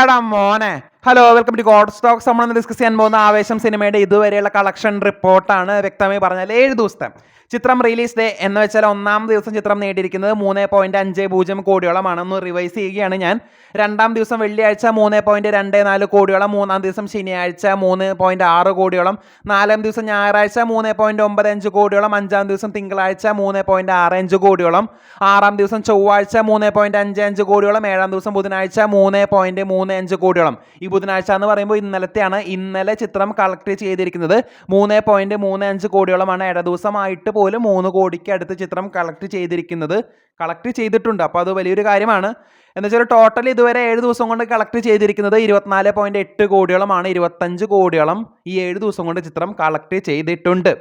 എടാ മോനെ. Hello welcome to god stocks നമ്മൾ ഡിസ്കസ് ചെയ്യാൻ പോകുന്ന ആവേശം സിനിമയുടെ ഇതുവരെയുള്ള കളക്ഷൻ റിപ്പോർട്ടാണ് വ്യക്തമായി പറഞ്ഞാൽ ഏഴ് ദിവസത്തെ ചിത്രം റിലീസ് ഡേ എന്ന് വെച്ചാൽ ഒന്നാം ദിവസം ചിത്രം നേടിയിരിക്കുന്നത് മൂന്ന് പോയിന്റ് അഞ്ച് പൂജ്യം കോടിയോളമാണെന്ന് റിവൈസ് ചെയ്യുകയാണ് ഞാൻ. രണ്ടാം ദിവസം വെള്ളിയാഴ്ച മൂന്ന് പോയിന്റ് രണ്ട് നാല് കോടിയോളം. മൂന്നാം ദിവസം ശനിയാഴ്ച മൂന്ന് പോയിന്റ് ആറ് കോടിയോളം. നാലാം ദിവസം ഞായറാഴ്ച മൂന്ന് പോയിന്റ് ഒമ്പത് അഞ്ച് കോടിയോളം. അഞ്ചാം ദിവസം തിങ്കളാഴ്ച മൂന്ന് പോയിന്റ് ആറ് അഞ്ച് കോടിയോളം. ആറാം ദിവസം ചൊവ്വാഴ്ച മൂന്ന് പോയിന്റ് അഞ്ച് അഞ്ച് കോടിയോളം. ഏഴാം ദിവസം ബുധനാഴ്ച മൂന്ന് പോയിന്റ് മൂന്ന് അഞ്ച് കോടിയോളം. ബുധനാഴ്ച എന്ന് പറയുമ്പോൾ ഇന്നലത്തെയാണ് ഇന്നലെ ചിത്രം കളക്ട് ചെയ്തിരിക്കുന്നത്. മൂന്ന് പോയിന്റ് മൂന്ന് അഞ്ച് കോടിയോളമാണ്. ഇട ദിവസമായിട്ട് പോലും മൂന്ന് കോടിക്ക് അടുത്ത് ചിത്രം കളക്ട് ചെയ്തിരിക്കുന്നത്. കളക്ട് ചെയ്തിട്ടുണ്ട്. അപ്പോൾ അത് വലിയൊരു കാര്യമാണ്. എന്ന് വെച്ചാൽ ടോട്ടൽ ഇതുവരെ ഏഴ് ദിവസം കൊണ്ട് കളക്ട് ചെയ്തിരിക്കുന്നത് ഇരുപത്തിനാല് പോയിന്റ് എട്ട് കോടിയോളമാണ്. ഇരുപത്തഞ്ച് കോടിയോളം ഈ ഏഴ് ദിവസം കൊണ്ട് ചിത്രം കളക്ട് ചെയ്തിട്ടുണ്ട്.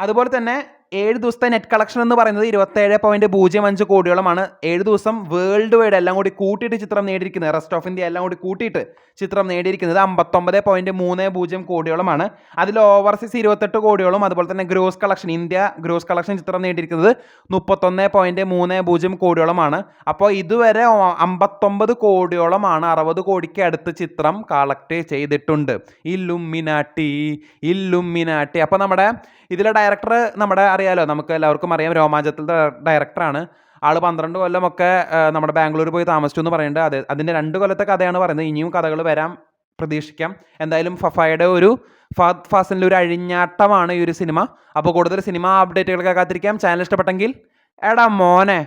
അതുപോലെ തന്നെ ഏഴ് ദിവസത്തെ നെറ്റ് കളക്ഷൻ എന്ന് പറയുന്നത് ഇരുപത്തേഴ് പോയിന്റ് പൂജ്യം അഞ്ച് കോടിയോളമാണ്. ഏഴ് ദിവസം വേൾഡ് വൈഡ് എല്ലാം കൂടി കൂട്ടിയിട്ട് ചിത്രം നേടിയിരിക്കുന്നത്. റെസ്റ്റ് ഓഫ് ഇന്ത്യ എല്ലാം കൂടി കൂട്ടിയിട്ട് ചിത്രം നേടിയിരിക്കുന്നത് അമ്പത്തൊമ്പത് പോയിന്റ് മൂന്ന് പൂജ്യം കോടിയോളമാണ്. അതിൽ ഓവർസീസ് ഇരുപത്തെട്ട് കോടിയോളം അതുപോലെ തന്നെ gross collection India gross collection ചിത്രം നേടിയിരിക്കുന്നത് മുപ്പത്തൊന്ന് പോയിന്റ് മൂന്ന് പൂജ്യം കോടിയോളമാണ്. അപ്പോൾ ഇതുവരെ അമ്പത്തൊമ്പത് കോടിയോളമാണ് അറുപത് കോടിക്ക് അടുത്ത് ചിത്രം കളക്ട് ചെയ്തിട്ടുണ്ട്. ഇല്ലുമിനാട്ടി ഇല്ലുമിനാട്ടി. അപ്പോൾ നമ്മുടെ ഇതിലെ ഡയറക്ടർ നമ്മുടെ അറിയാലോ നമുക്ക് എല്ലാവർക്കും അറിയാം രോമാഞ്ചത്തിലെ ഡയറക്ടറാണ് ആൾ പന്ത്രണ്ട് കൊല്ലമൊക്കെ നമ്മുടെ ബാംഗ്ലൂർ പോയി താമസിച്ചു എന്ന് പറയുന്നുണ്ട്. അതെ അതിന്റെ രണ്ട് കൊല്ലത്തെ കഥയാണ് പറയുന്നത്. ഇനിയും കഥകൾ വരാം പ്രതീക്ഷിക്കാം. എന്തായാലും ഫഫായുടെ ഒരു ഫാദ് ഫാസിന്റെ ഒരു അഴിഞ്ഞാട്ടമാണ് ഈ ഒരു സിനിമ. അപ്പോൾ കൂടുതൽ സിനിമ അപ്ഡേറ്റുകളൊക്കെ കാത്തിരിക്കാം. ചാനൽ ഇഷ്ടപ്പെട്ടെങ്കിൽ എടാ മോനെ.